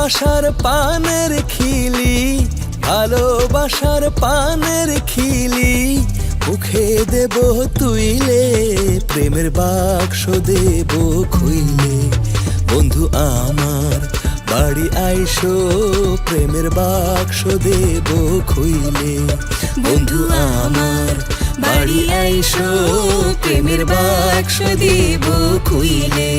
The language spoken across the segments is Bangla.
ভালোবাসার পানের খিলি, ভালোবাসার পানের খিলি। মুখে দেব তুইলে, প্রেমের বাক্স দেব খুইলে। বন্ধু আমার, বাড়ি আইসো, প্রেমের বাক্স দেব খুইলে। বন্ধু আমার, বাড়ি আইসো, প্রেমের বাক্স দেব খুইলে।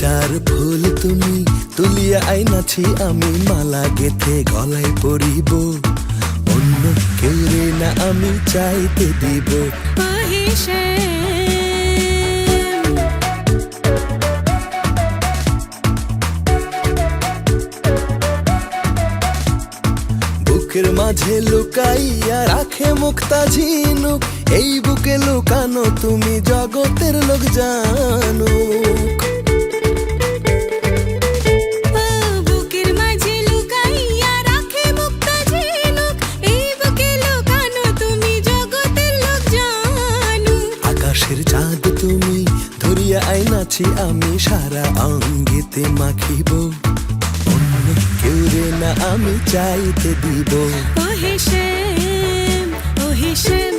বাগিচার ফুল তুমি তুলিয়া আইনাছি আমি মালা গেথে গলায় পরিব। অন্য কেউ রে না আমি চাইতে দিব। বুকের মাঝে লুকাইয়া রাখে মুক্তা ঝিনুক এই বুকে লুকানো তুমি জগতের লোক জানো আইনাছি আমি সারা অঙ্গেতে মাখিব। অন্য কেউ রে না আমি চাইতে দিব। ও হিসেম।